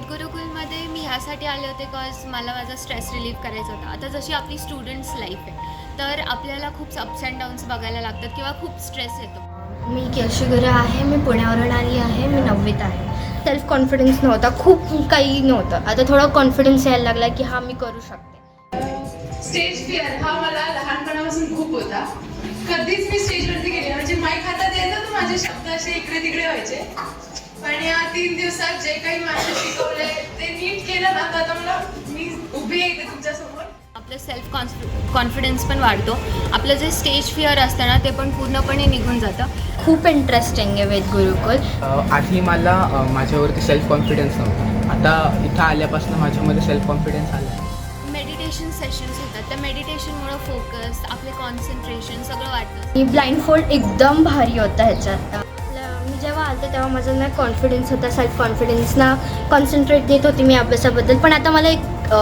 वेद गुरुकुलमध्ये मी ह्यासाठी आले होते कॉज मला माझा स्ट्रेस रिलीफ करायचा होता. आता जशी आपली स्टुडंट्स लाईफ आहे तर आपल्याला खूप अप्स अँड डाऊन्स बघायला लागतात किंवा खूप स्ट्रेस येतो. मी केशू गुरे आहे मी पुण्यावरून आली आहे मी नववीत आहे. सेल्फ कॉन्फिडन्स नव्हता खूप काही नव्हतं. आता थोडा कॉन्फिडन्स यायला लागला की हा मी करू शकते. स्टेज फिअर हा मला लहानपणापासून खूप होता. कधीच मी स्टेजवरती गेले म्हणजे माईक हातात यायचं तर माझे शब्द असे इकडे तिकडे व्हायचे. पण या तीन दिवसात जे काही माझं शिकवलंय ते नीट केलं ना तर मला मी उभी आहे तुमच्यासमोर. आपलं सेल्फ कॉन्फि कॉन्फिडन्स पण वाढतो. आपलं जे स्टेज फिअर असतं ना ते पण पूर्णपणे निघून जातं. खूप इंटरेस्टिंग आहे वेद गुरुकुल. आधी मला माझ्यावरती सेल्फ कॉन्फिडन्स नव्हता. आता इथं आल्यापासून माझ्यामध्ये सेल्फ कॉन्फिडन्स आला मेडिटेशन सेशन्स होतात. त्या मेडिटेशनमुळं फोकस आपले कॉन्सन्ट्रेशन सगळं वाढतं. मी ब्लाइंड फोल्ड एकदम भारी होता ह्याच्यात. मी जेव्हा आलते तेव्हा माझा ना कॉन्फिडन्स होता सेल्फ कॉन्फिडन्स ना कॉन्सन्ट्रेट देत होती मी अभ्यासाबद्दल. पण आता मला एक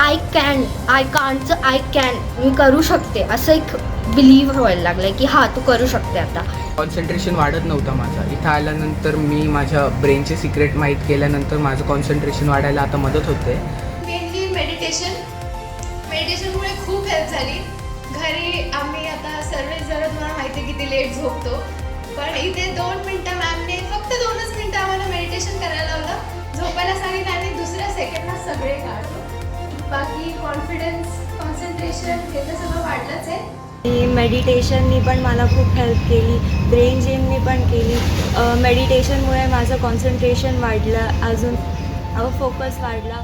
आय कॅन आय कांटचं आय कॅन मी करू शकते असं एक बिलीव्ह व्हायला लागलं आहे की हां तू करू शकते आता. कॉन्सन्ट्रेशन वाढत नव्हतं माझं. इथं आल्यानंतर मी माझ्या ब्रेनचे सिक्रेट माहीत केल्यानंतर माझं कॉन्सन्ट्रेशन वाढायला आता मदत होते. मेनली मेडिटेशन मेडिटेशनमुळे खूप हेल्प झाली. घरी आम्ही आता सर्वच जण तुम्हाला माहिती किती लेट झोपतो. पण इथे दोन मिनटं मॅमने फक्त दोनच मिनटं आम्हाला मेडिटेशन करायला लावलं. झोपायला सांगितलं आणि दुसऱ्या सेकंडला सगळे काढतो बाकी कॉन्फिडन्स कॉन्सन्ट्रेशन हे तर सगळं वाढलंच आहे. मेडिटेशननी पण मला खूप हेल्प केली. ब्रेन जिमनी पण केली. मेडिटेशनमुळे माझं कॉन्सन्ट्रेशन वाढलं. अजून फोकस वाढला.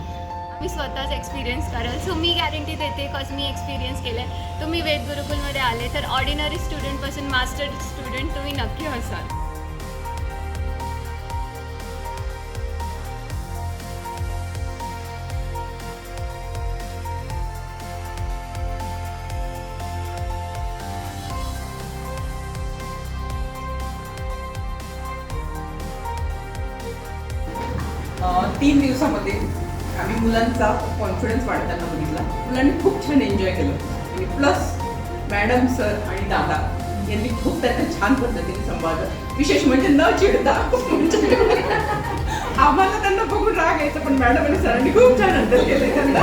मी स्वतःच एक्सपिरियन्स करेल. सो मी गॅरंटी देते कॉज मी एक्सपिरियन्स केलं आहे तुम्ही वेद गुरुकुलमध्ये आले तर ऑर्डिनरी स्टुडंटपासून मास्टर स्टुडंट तुम्ही नक्की असाल. तीन दिवसामध्ये आम्ही मुलांचा कॉन्फिडन्स वाढताना बघितला. मुलांनी खूप छान एन्जॉय केलं. आणि प्लस मॅडम सर आणि दादा यांनी खूप त्यांना छान पद्धतीने सांभाळलं. विशेष म्हणजे न चिडता. आम्हाला त्यांना बघून राग यायचं पण मॅडम आणि सरांनी खूप छान हँडल केलं. त्यांना